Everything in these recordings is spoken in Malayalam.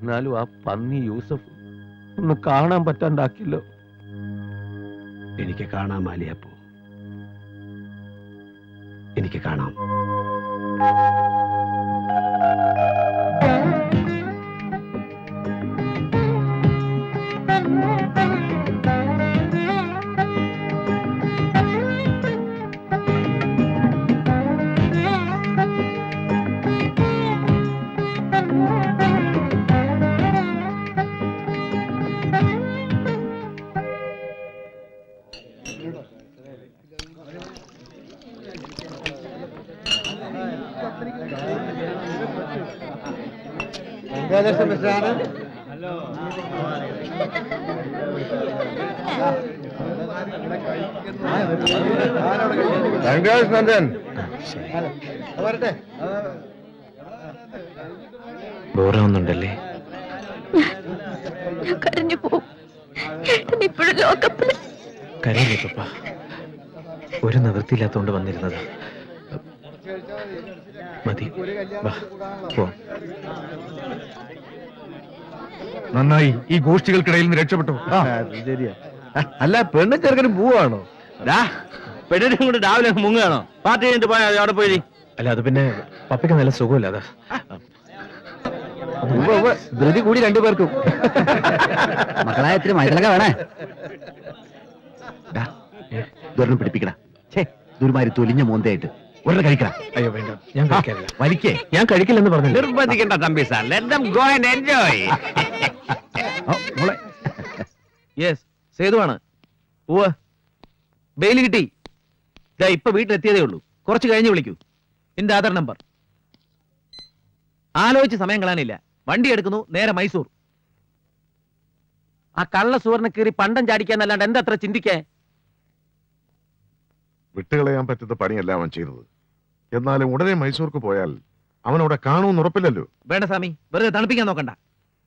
എന്നാലും ആ പന്നി യൂസഫ് ഒന്ന് കാണാൻ പറ്റാണ്ടാക്കില്ലോ എനിക്ക് കാണാം മാലിയപ്പോ. എനിക്ക് കാണാം. നന്ദൻ. ബോറാവുന്നുണ്ടല്ലേ ഞാൻ കരഞ്ഞു പോകും ഇപ്പോഴും ലോകപ്പിൽ കരയില്ലേ പപ്പ? ഒരു നിവൃത്തിയില്ലാത്തോണ്ട് വന്നിരുന്നത്. മതി. വാ പോ. നന്നായി. ഈ ഗോഷ്ഠികൾക്കിടയിൽ നിന്ന് രക്ഷപ്പെട്ടു. ശരിയാ. അല്ല പെണ്ണും ചെറുക്കനും പോവാണോ പെണ്ണിനും കൂടെ രാവിലെ മുങ്ങാണോ മുങ്ങുകയാണോ? പാർട്ടി കഴിഞ്ഞിട്ട് പോയാൽ അവിടെ പോയി അല്ല അത് പിന്നെ പപ്പയ്ക്ക് നല്ല സുഖമില്ല അതാ. ധൃതി കൂടി രണ്ടുപേർക്കും. മക്കളായ ഇത്തിരി മൈതലക വേണേ. ദുരണം പിടിപ്പിക്കണേ ഛേ. ദുരുമാരി തൊലിഞ്ഞ മോന്തയായിട്ട്. ഒരെണ്ണം കഴിക്കട അയ്യോ വേണ്ട. ഞാൻ കഴിക്കാറില്ല. വലിക്കേ ഞാൻ കഴിക്കില്ലെന്ന് പറഞ്ഞില്ല? നിർബന്ധിക്കണ്ട Thampi sir. Let them go and enjoy yes സേതുവാണ്. ഉവ്വ്. ബെയിൽ കിട്ടി. ദാ ഇപ്പൊ വീട്ടിലെത്തിയതേ ഉള്ളൂ. കുറച്ച് കഴിഞ്ഞ് വിളിക്കൂ. എന്റെ ആധാർ നമ്പർ. ആലോചിച്ച് സമയം കളയാനില്ല. വണ്ടി എടുക്കുന്നു നേരെ മൈസൂർ. ആ കള്ള സുവർണ കീറി പണ്ടം ചാടിക്കാന്നല്ലാണ്ട് എന്താ അത്ര ചിന്തിക്കേ? വിട്ടുകളയാൻ പറ്റുന്ന പണിയല്ല അവൻ ചെയ്തത് എന്നാലും ഉടനെ മൈസൂർക്ക് പോയാൽ അവൻ അവിടെ കാണുമെന്ന് ഉറപ്പില്ലല്ലോ. വേണ്ട സ്വാമി വെറുതെ തണുപ്പിക്കാൻ നോക്കണ്ട.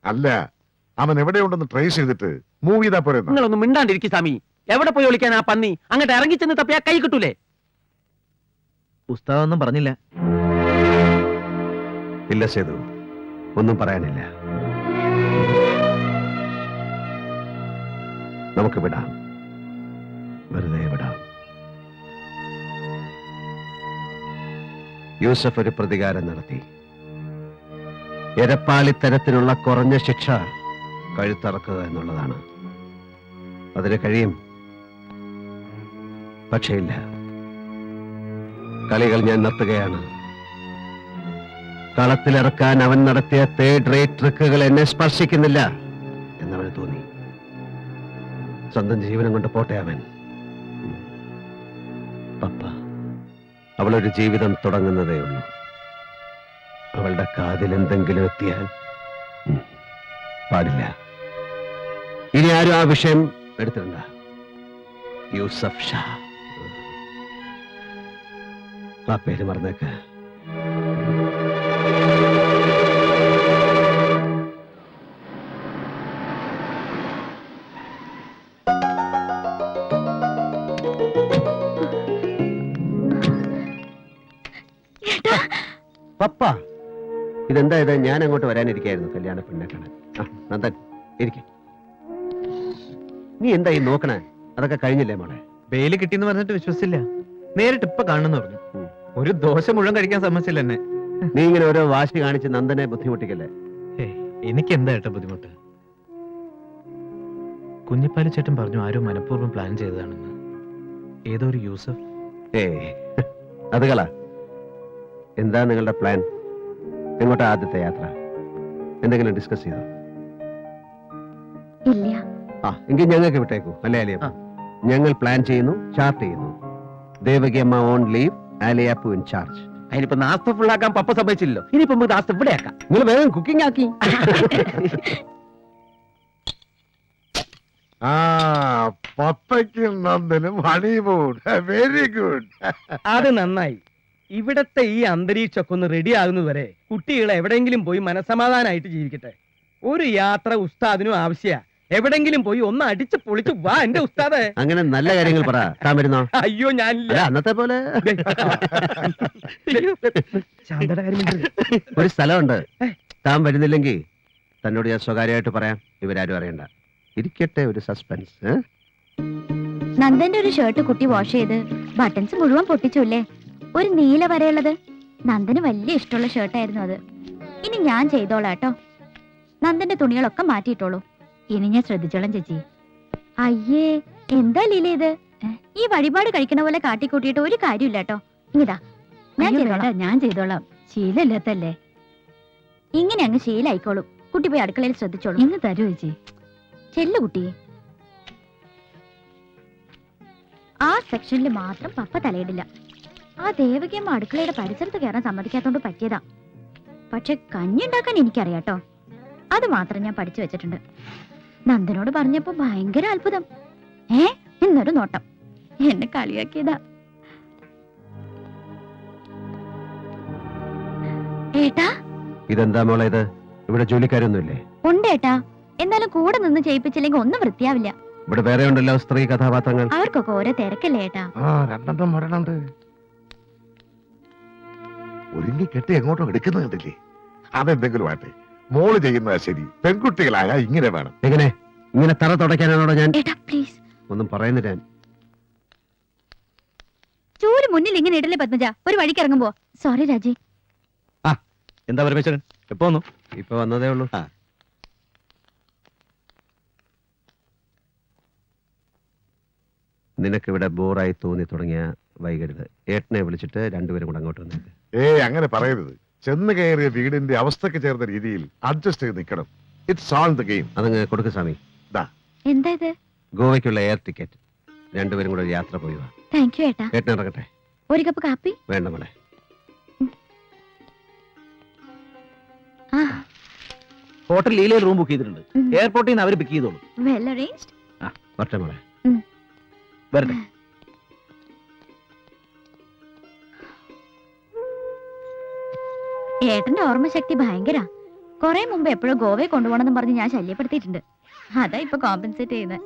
അല്ല അവൻ എവിടെയുണ്ടെന്ന് ട്രേസ് ചെയ്തിട്ട് മൂവ് ചെയ്താ പോരെ എന്നാ. നിങ്ങളൊന്നും മിണ്ടാണ്ടിരിക്കും സ്വാമി. എവിടെ പോയി ഒളിക്കാൻ ആ പന്നി? അങ്ങോട്ട് ഇറങ്ങി ചെന്ന് ആ കൈ കിട്ടൂലേ? പുസ്തകമൊന്നും പറഞ്ഞില്ല. ഇല്ല സേതു. ഒന്നും പറയാനില്ല. നമുക്ക് വിടാം. വെറുതെ വിടാം. യൂസഫ് ഒരു പ്രതികാരം നടത്തി. എരപ്പാളിത്തരത്തിനുള്ള കുറഞ്ഞ ശിക്ഷ കഴുത്തറക്കുക എന്നുള്ളതാണ്. അതിന് കഴിയും. പക്ഷേ ഇല്ല. കളികൾ ഞാൻ നിർത്തുകയാണ്. കളത്തിലിറക്കാൻ അവൻ നടത്തിയ തേർഡ് റേറ്റ് ട്രിക്കുകൾ എന്നെ സ്പർശിക്കുന്നില്ല എന്നവന് തോന്നി. സ്വന്തം ജീവനം കൊണ്ട് പോട്ടെ അവൻ. പപ്പ. അവളൊരു ജീവിതം തുടങ്ങുന്നതേ ഉള്ളൂ. അവളുടെ കാതിൽ എന്തെങ്കിലും എത്തിയാൽ പാടില്ല. ഇനി ആരും ആ വിഷയം എടുത്തിട്ടുണ്ട യൂസഫ് ഷാ. ആ പേര് മറന്നേക്ക്. പപ്പ. ഇതെന്താ ഇത് ഞാൻ അങ്ങോട്ട് വരാനിരിക്കായിരുന്നു കല്യാണ പെണ്ണെ കാണാൻ. ആ, നന്ദൻ ഇരിക്കെ. നീ എന്തായി ഈ നോക്കണേ? അതൊക്കെ കഴിഞ്ഞില്ലേ മോളെ? ബെയിൽ കിട്ടിയെന്ന് പറഞ്ഞിട്ട് വിശ്വസിച്ചില്ല. നേരിട്ട് ഇപ്പൊ കാണുന്നു പറഞ്ഞു. ഒരു ദോശ മുഴുവൻ കഴിക്കാൻ സമ്മതിച്ചില്ല എന്നെ. നീ ഇങ്ങനെ ഓരോ വാശി കാണിച്ച് നന്ദനെ ബുദ്ധിമുട്ടിക്കല്ലേ? എനിക്ക് എന്താ ഏട്ടാ ബുദ്ധിമുട്ട്? കുഞ്ഞിപ്പാലി ചേട്ടൻ പറഞ്ഞു ആരും മനഃപൂർവം പ്ലാൻ ചെയ്തതാണെന്ന്. ഏതോ ഒരു യൂസഫ്. ഏ അത് കള. എന്താ നിങ്ങളുടെ പ്ലാൻ? എങ്ങോട്ടാ ആദ്യത്തെ യാത്ര? എന്തെങ്കിലും ഡിസ്കസ് ചെയ്തോ? ഇല്ല. ആ എങ്കിൽ ഞങ്ങൾക്ക് വിട്ടേക്കൂ. അല്ലേ അലിയ? ഞങ്ങൾ പ്ലാൻ ചെയ്യുന്നു ചാർട്ട് ചെയ്യുന്നു. ദേവകി അമ്മ ഓൺ ലീവ് ആലിയാപ്പു ഇൻ ചാർജ് അതിനിപ്പോ നാസ്ത ഫുള്ളാക്കാൻ പപ്പ സമ്മതിച്ചില്ലല്ലോ. ഇനിയിപ്പോ നമുക്ക് നാസ്ത ഇവിടെ ആക്കാം നിങ്ങൾ വേഗം കുക്കിംഗ് ആക്കി. ആ പപ്പയ്ക്കും നന്ദനും ഹണിമൂൺ വെരി ഗുഡ് അത് നന്നായി. ഇവിടത്തെ ഈ അന്തരീക്ഷമൊക്കെ ഒന്ന് റെഡി ആകുന്നതുവരെ കുട്ടികൾ എവിടെയെങ്കിലും പോയി മനസമാധാനമായിട്ട് ജീവിക്കട്ടെ. ഒരു യാത്ര ഉസ്താദിനും ആവശ്യ. എവിടെങ്കിലും പോയി ഒന്ന് അടിച്ച് പൊളിച്ച് വാ എന്റെ ഉസ്താദ്. അങ്ങനെ നല്ല കാര്യങ്ങൾ പറ. താൻ വരുന്നോ? അയ്യോ ഞാൻ അല്ല അന്നത്തെ പോലെ. ശാന്തയുടെ കാര്യം മിണ്ടരുത്. ഒരു സ്ഥലമുണ്ട്. താൻ വരുന്നില്ലെങ്കിൽ തന്നോട് ഞാൻ സ്വകാര്യമായിട്ട് പറയാം. ഇവരാരും അറിയണ്ട. ഇരിക്കട്ടെ ഒരു സസ്പെൻസ് ഏ? നന്ദന്റെ ഒരു ഷർട്ട് കുട്ടി വാഷ് ചെയ്ത് ബട്ടൺസ് മുഴുവൻ പൊട്ടിച്ചുല്ലേ? ഒരു നീല വരയുള്ളത്. നന്ദന് വലിയ ഇഷ്ടമുള്ള ഷർട്ടായിരുന്നു അത്. ഇനി ഞാൻ ചെയ്തോളാം കേട്ടോ. നന്ദന്റെ തുണികളൊക്കെ മാറ്റിയിട്ടോളൂ. ഇനി ഞാൻ ശ്രദ്ധിച്ചോളാം ചേച്ചി. അയ്യേ എന്താ ലീല ഇത്? ഈ വഴിപാട് കഴിക്കണ പോലെ കാട്ടിക്കൂട്ടിയിട്ട് ഒരു കാര്യമില്ല കേട്ടോ. ഇതാ. ഞാൻ ചെയ്തോളാം. ഞാൻ ചെയ്തോളാം. ശീലമില്ലാത്തല്ലേ ഇങ്ങനെ അങ്ങ് ശീലായിക്കോളും. കുട്ടി പോയി അടുക്കളയിൽ ശ്രദ്ധിച്ചോളൂ. ഇന്ന് തരൂ ചേച്ചി. ചെല്ലു കുട്ടി. ആ സെക്ഷനിൽ മാത്രം പപ്പ തലയിടില്ല. ആ ദേവകിയമ്മ അടുക്കളയുടെ പരിസരത്ത് കയറാൻ സമ്മതിക്കാത്തോണ്ട് പറ്റിയതാ. പക്ഷെ കഞ്ഞി ഉണ്ടാക്കാൻ എനിക്കറിയാട്ടോ. അത് മാത്രം ഞാൻ പഠിച്ചു വെച്ചിട്ടുണ്ട്. നന്ദനോട് പറഞ്ഞപ്പോ ഭയങ്കര അത്ഭുതം. ഏ എന്നൊരു നോട്ടം. എന്നെ കളിയാക്കിയതാ. ഏട്ടാ? ഇതെന്താ മോളെ ഇത്? ഇവിടെ ജോലിക്കാരൊന്നുമില്ലേ? ഉണ്ട് ഏട്ടാ. എന്നാലും കൂടെ നിന്ന് ചെയ്യിപ്പിച്ചില്ലെങ്കിൽ ഒന്നും വൃത്തിയാവില്ല. ഇവിടെ വേറെ ഉണ്ടല്ലോ സ്ത്രീ കഥാപാത്രങ്ങൾ. അവർക്കൊക്കെ ഓരോ തിരക്കല്ലേ ഏട്ടാ? ആ രണ്ടെണ്ണം വരണുണ്ട്. ഒരുങ്ങി കെട്ടി എങ്ങോട്ടും എടുക്കുന്നത് കണ്ടില്ലേ? അതെന്തെങ്കിലും ആട്ടെ മോൾ ചെയ്യുന്നതാ ശരി. പെൺകുട്ടികളായ ഇങ്ങനെ വേണം. എങ്ങനെ? ഇങ്ങനെ തറ തുടയ്ക്കാനാണോ ഞാൻ? പ്ലീസ് ഒന്നും പറയുന്നില്ല ചൂര് മുന്നിൽ ഇങ്ങനെ ഇടല്ലേ പത്മജ ഒരു വഴിക്ക് ഇറങ്ങുമ്പോ. സോറി രാജി. എന്താ പരമേശ്വരൻ? എപ്പോ വന്നു? ഇപ്പൊ വന്നതേ ഉള്ളൂ. ആ. നിനക്കിവിടെ ബോറായി തോന്നി തുടങ്ങിയ വൈകരുത്. ഏട്ടനെ വിളിച്ചിട്ട് രണ്ടുപേരും കൂടെ അങ്ങോട്ട് വന്നേക്ക്. ഏയ് അങ്ങനെ പറയരുത്. ചെന്ന് കയറിയ വീടിന്റെ അവസ്ഥക്ക് ചേർന്ന രീതിയിൽ അഡ്ജസ്റ്റ് ചെയ്ത് നിൽക്കണം. ഇറ്റ്സ് ഓൾ ദ ഗെയിം അതങ്ങ് കൊടുക്ക് സ്വാമി. എന്താ ഇത്? ഗോവയ്ക്കുള്ള എയർ ടിക്കറ്റ് രണ്ടുപേരും കൂടെ ഒരു യാത്ര പോയി വാ താങ്ക് യു ഏട്ടാ. ഏട്ടൻ ഇറങ്ങട്ടെ. ഒരു കപ്പ് കാപ്പി? വേണ്ട മോളെ. ഹോട്ടൽ ലീലയിൽ റൂം ബുക്ക് ചെയ്തിട്ടുണ്ട്. എയർപോർട്ടിൽ നിന്ന് അവർ പിക്ക് ചെയ്തോളൂ. വെൽ അറേഞ്ച്ഡ് ആ വരട്ടെ മോളെ. വരട്ടെ. ഏട്ടന്റെ ഓർമ്മശക്തി ഭയങ്കര. കൊറേ മുമ്പ് എപ്പോഴും ഗോവയെ കൊണ്ടുപോകണമെന്ന് പറഞ്ഞ് ഞാൻ ശല്യപ്പെടുത്തിയിട്ടുണ്ട്. അതാ ഇപ്പൊ കോമ്പൻസേറ്റ് ചെയ്യുന്നത്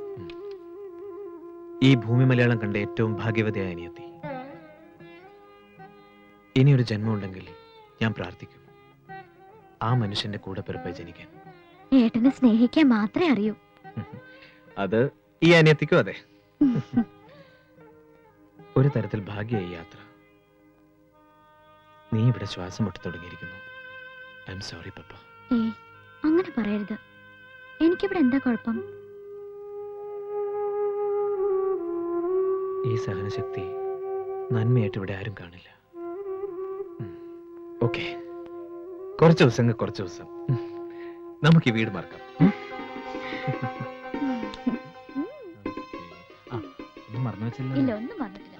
ഈ ഭൂമി മലയാളം കണ്ട ഏറ്റവും ഭാഗ്യവതിയായ അനിയത്തി. ഇനിയൊരു ജന്മം ഉണ്ടെങ്കിൽ ഞാൻ പ്രാർത്ഥിക്കും. ആ മനുഷ്യന്റെ കൂടെ പിറപ്പായി ജനിക്കാൻ. ഏട്ടനെ സ്നേഹിക്കാൻ മാത്രമേ അറിയൂ. അത് ഈ അനിയത്തിക്കും അതെ. ഒരു തരത്തിൽ ഭാഗ്യ യാത്ര. നീ ഇവിടെ ശ്വാസം മുട്ടി തുടങ്ങിയിരിക്കുന്നു. ഐ എം സോറി പപ്പ ഏ അങ്ങനെ പറയരുത്. എനിക്കിവിടെ എന്താ കുഴപ്പം? ഈ സഹനശക്തി നന്മയായിട്ട് ഇവിടെ ആരും കാണില്ല. ഓക്കെ കുറച്ച് ദിവസം കുറച്ച് ദിവസം. നമുക്ക് ഈ വീട് മറക്കാം. മറന്നു വെച്ചില്ല. ഇല്ല ഒന്നും പറഞ്ഞിട്ടില്ല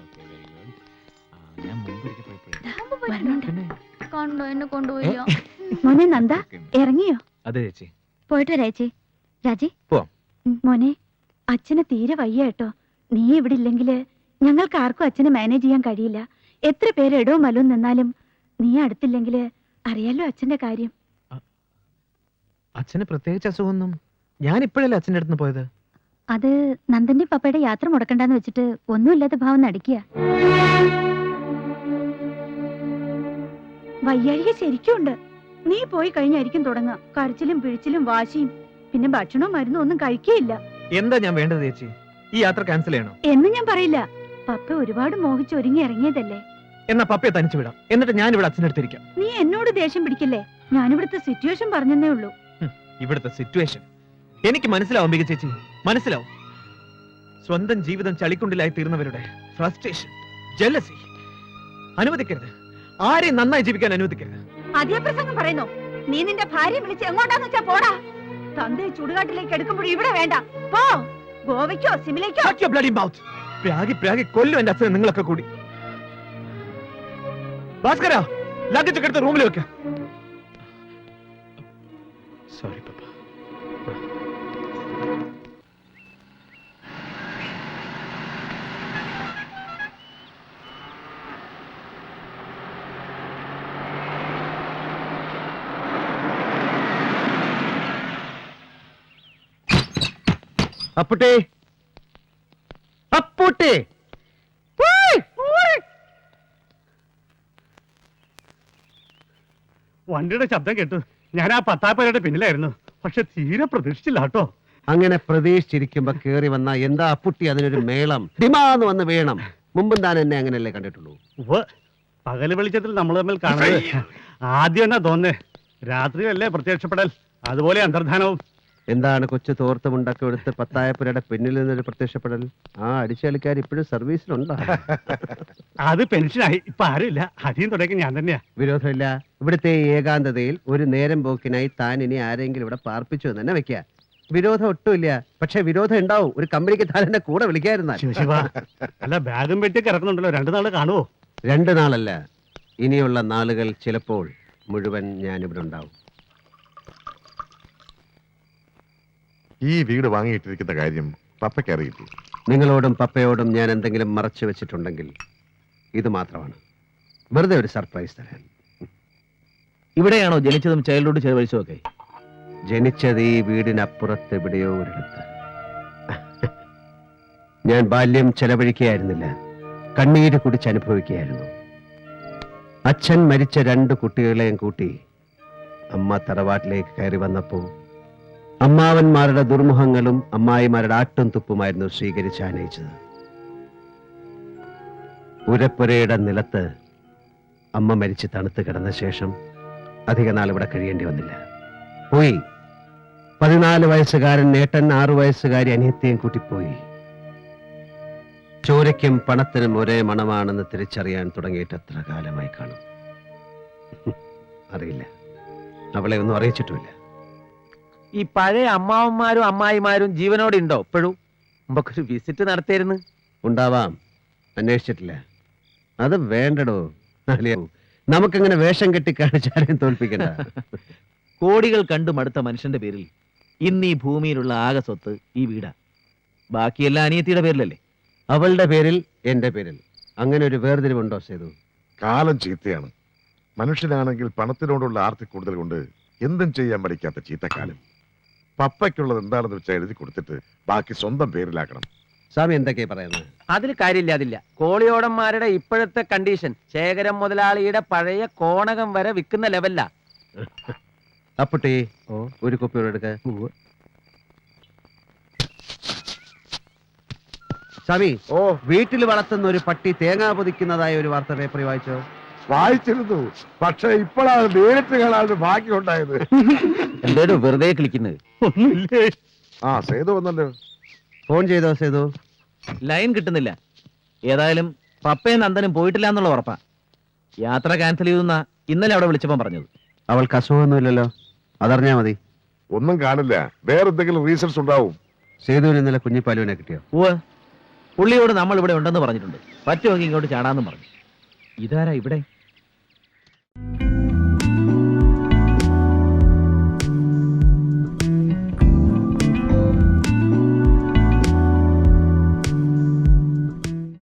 കണ്ടോ എന്നെ കൊണ്ടുപോയില്ല. മോനെ നന്ദ ഇറങ്ങിയോ? അതെ ചേച്ചി. പോയിട്ട് വരാ ചേച്ചി. രാജി? പോവാം. മോനെ അച്ഛനെ തീരെ വയ്യ കേട്ടോ. നീ ഇവിടെ ഇല്ലെങ്കിൽ ഞങ്ങൾക്ക് ആർക്കും അച്ഛനെ മാനേജ് ചെയ്യാൻ കഴിയില്ല. എത്ര പേര് എടോ മലോ നിന്നാലും നീ അടുത്തില്ലെങ്കിൽ അറിയാലോ അച്ഛന്റെ കാര്യം. അച്ഛന് പ്രത്യേകിച്ച് അസുഖമൊന്നും. ഞാൻ ഇപ്പോഴല്ലേ അച്ഛന്റെ അടുത്ത് പോയത്? അത് നന്ദന്റെ പപ്പയുടെ യാത്ര മുടക്കണ്ടെന്ന് വെച്ചിട്ട് ഒന്നുമില്ലാത്ത ഭാവം നടിക്കുക വയ്യാഴിക ശരിക്കുണ്ട് നീ പോയി കഴിഞ്ഞായിരിക്കും തുടങ്ങാം കരച്ചിലും പിഴിച്ചിലും വാശിയും. പിന്നെ ഭക്ഷണവും മരുന്നും ഒന്നും കഴിക്കുകയില്ല എന്താ ഞാൻ വേണ്ടത് ചേച്ചി? ഈ യാത്ര ക്യാൻസൽ ചെയ്യണോ? എന്ന് ഞാൻ പറയില്ല. പപ്പ ഒരുപാട് മോഹിച്ചൊരുങ്ങി ഇറങ്ങിയതല്ലേ? എന്നാ പപ്പയെ തനിച്ചു വിടാം. എന്നിട്ട് ഞാൻ ഇവിടെ അച്ഛൻ അടുത്തിരിക്കാം നീ എന്നോട് ദേഷ്യം പിടിക്കില്ലേ? ഞാനിവിടുത്തെ സിറ്റുവേഷൻ പറഞ്ഞെന്നേ ഉള്ളൂ. ഇവിടുത്തെ സിറ്റുവേഷൻ എനിക്ക് മനസ്സിലാവും മിക ചേച്ചി. മനസ്സിലാവും. സ്വന്തം ജീവിതം ചളിക്കുണ്ടിലായി തീർന്നവരുടെ ഫ്രസ്ട്രേഷൻ ജലസി അനുവദിക്കരുത്. ആരെയും നന്നായി ജീവിക്കാൻ അനുവദിക്കരുത്. അതേ പ്രസംഗം പറയുന്നു നീ നിന്റെ ഭാര്യ വിളിച്ച് എങ്ങോട്ടാന്ന് വെച്ചാ പോടാ? തന്തയെ ചുടുകാട്ടിലേക്ക് എടുക്കുമ്പോൾ ഇവിടെ വേണ്ട. പോ ഗോവയ്ക്കോ സിമിലേക്കോ. പ്രാഗി പ്രാഗി കൊല്ലും എന്റെ അച്ഛനെ നിങ്ങളൊക്കെ കൂടി. ഭാസ്കര ലഗേജ് ഒക്കെ എടുത്ത് റൂമിൽ വെക്കാം. സോറി അപ്പുട്ടേ. അപ്പുട്ടേ. വണ്ടിയുടെ ശബ്ദം കേട്ടു. ഞാൻ ആ പത്താപ്പേരുടെ പിന്നിലായിരുന്നു. പക്ഷെ തീരെ പ്രതീക്ഷിച്ചില്ല കേട്ടോ. അങ്ങനെ പ്രതീക്ഷിച്ചിരിക്കുമ്പോ കേറി വന്ന എന്താ അപ്പുട്ടി അതിനൊരു മേളം? ഡിമാന്ന് വന്ന് വേണം. മുമ്പും താൻ എന്നെ അങ്ങനെയല്ലേ കണ്ടിട്ടുള്ളൂ? ഉവ്വ്. പകൽ വെളിച്ചത്തിൽ നമ്മൾ തമ്മിൽ കാണുന്നത് ആദ്യം എന്നാ തോന്നേ രാത്രിയല്ലേ പ്രത്യക്ഷപ്പെടൽ? അതുപോലെ അന്തർധാനവും. എന്താണ് കൊച്ചു തോർത്തുമുണ്ടൊക്കെ എടുത്ത് പത്തായപ്പുരയുടെ പിന്നിൽ നിന്നൊരു പ്രത്യക്ഷപ്പെടൽ? ആ അടിച്ചാലിക്കാർ ഇപ്പോഴും സർവീസിലുണ്ടോ? അത് പെൻഷനായി. ഇപ്പൊ ആരുമില്ല. അധികം തുടങ്ങി ഞാൻ തന്നെയാ. വിരോധമില്ല. ഇവിടുത്തെ ഏകാന്തതയിൽ ഒരു നേരം പോക്കിനായി താൻ ഇനി ആരെങ്കിലും ഇവിടെ പാർപ്പിച്ചു എന്ന് തന്നെ വെക്കുക വിരോധം ഒട്ടുമില്ല. പക്ഷെ വിരോധം ഉണ്ടാവും. ഒരു കമ്പനിക്ക് താൻ എന്നെ കൂടെ വിളിക്കാതിരുന്നാൽ. ശിവശിവ അല്ല ബാഗും പെട്ടി കിടക്കുന്നുണ്ടല്ലോ. രണ്ടു നാൾ കാണുവോ? രണ്ടു നാളല്ല. ഇനിയുള്ള നാളുകൾ ചിലപ്പോൾ മുഴുവൻ ഞാൻ ഇവിടെ ഉണ്ടാവും. ഈ വീട് വാങ്ങിയിട്ടിരിക്കുന്ന കാര്യം പപ്പയ്ക്ക് അറിയില്ലേ. നിങ്ങളോടും പപ്പയോടും ഞാൻ എന്തെങ്കിലും മറച്ചു വെച്ചിട്ടുണ്ടെങ്കിൽ ഇത് മാത്രമാണ്. വെറുതെ ഒരു സർപ്രൈസ് തരാൻ. ഇവിടെയാണോ ജനിച്ചതും ചൈൽഡ്ഹുഡ് ചെലവഴിച്ചതൊക്കെ ജനിച്ചത് ഈ വീടിനപ്പുറത്ത് എവിടെയോ ഒരിടത്ത്. ഞാൻ ബാല്യം ചെലവഴിക്കുകയായിരുന്നില്ല. കണ്ണീര് കുടിച്ച് അനുഭവിക്കുകയായിരുന്നു. അച്ഛൻ മരിച്ച രണ്ട് കുട്ടികളെയും കൂട്ടി അമ്മ തറവാട്ടിലേക്ക് കയറി വന്നപ്പോൾ അമ്മാവന്മാരുടെ ദുർമുഖങ്ങളും അമ്മായിമാരുടെ ആട്ടും തുപ്പുമായിരുന്നു സ്വീകരിച്ച് ആനയിച്ചത്. ഉരപ്പുരയുടെ നിലത്ത് അമ്മ മരിച്ച് തണുത്ത് കിടന്ന ശേഷം അധിക നാൾ ഇവിടെ കഴിയേണ്ടി വന്നില്ല. പോയി. പതിനാല് വയസ്സുകാരൻ നേട്ടൻ ആറു വയസ്സുകാരി അനിയത്തെയും കൂട്ടിപ്പോയി ചോരയ്ക്കും പണത്തിനും ഒരേ മണമാണെന്ന് തിരിച്ചറിയാൻ തുടങ്ങിയിട്ട് എത്ര കാലമായി കാണും? അറിയില്ല. അവളെ ഒന്നും അറിയിച്ചിട്ടുമില്ല. ഈ പഴയ അമ്മാവന്മാരും അമ്മായിമാരും ജീവനോടെ ഉണ്ടോ ഇപ്പോഴും ഒരു വിസിറ്റ് നടത്തിയിരുന്നു ഉണ്ടാവാം. അന്വേഷിച്ചിട്ടില്ല. അത് വേണ്ടടോ. നമുക്കങ്ങനെ വേഷം കെട്ടി കാണിച്ചാലും തോൽപ്പിക്കണ്ട. കോടികൾ കണ്ടു മടുത്ത മനുഷ്യന്റെ പേരിൽ ഇന്ന് ഈ ഭൂമിയിലുള്ള ആകെ സ്വത്ത് ഈ വീടാ. ബാക്കിയെല്ലാം അനിയത്തിയുടെ പേരിലല്ലേ? അവളുടെ പേരിൽ എന്റെ പേരിൽ. അങ്ങനെ ഒരു വേർതിരിവുണ്ടോ സേതു? കാലം ചീത്തയാണ്. മനുഷ്യനാണെങ്കിൽ പണത്തിനോടുള്ള ആർത്തി കൂടുതൽ കൊണ്ട് എന്തും ചെയ്യാൻ പഠിക്കാത്ത ചീത്തക്കാലം. പപ്പയ്ക്കുള്ളത് എന്താണെന്ന് വെച്ചാൽ എഴുതി കൊടുത്തിട്ട് ബാക്കി സ്വന്തം പേരിലാക്കണം. സ്വാമി എന്തൊക്കെയാ പറയുന്നത്? അതിൽ കാര്യമില്ലാതില്ല. കോളിയോടന്മാരുടെ ഇപ്പോഴത്തെ കണ്ടീഷൻ ശേഖരം മുതലാളിയുടെ പഴയ കോണകം വരെ വിൽക്കുന്ന ലെവല്ല അപ്പുട്ടി ഒരു കുപ്പി എടുക്ക. സ്വാമി ഓ. വീട്ടിൽ വളർത്തുന്ന ഒരു പട്ടി തേങ്ങാ പൊതിക്കുന്നതായ ഒരു വാർത്ത പേപ്പറിൽ വായിച്ചോ? വായിച്ചിരുന്നു. പക്ഷെ ഇപ്പോഴാണ് നേരിട്ട് കാണാൻ ഭാഗ്യം ഉണ്ടായത്. എന്തേലും വെറുതെ കളിക്കുന്നത്? ഒന്നുമില്ലേ? ആ സേതു വന്നല്ലോ. ഫോൺ ചെയ്തോ സേതു? ലൈൻ കിട്ടുന്നില്ല. ഏതായാലും പപ്പയും നന്ദനും പോയിട്ടില്ല എന്നുള്ള ഉറപ്പാ. യാത്ര ക്യാൻസൽ ചെയ്തെന്ന ഇന്നലെ അവിടെ വിളിച്ചപ്പോ പറഞ്ഞത്. അവൾക്ക് അസുഖമൊന്നുമില്ലല്ലോ. അതറിഞ്ഞാ മതി. ഒന്നും കാണില്ല. വേറെ എന്തെങ്കിലും റീസൺസ് ഉണ്ടാവും. സേതുവിന് ഇന്നലെ കുഞ്ഞിപ്പാലുവിനെ കിട്ടിയോ? ഓ പുള്ളിയോട് നമ്മൾ ഇവിടെ ഉണ്ടെന്ന് പറഞ്ഞിട്ടുണ്ട്. പറ്റുമെങ്കിൽ ഇങ്ങോട്ട് ചാടാന്ന് പറഞ്ഞു. ഇതാരാ ഇവിടെ? Thank you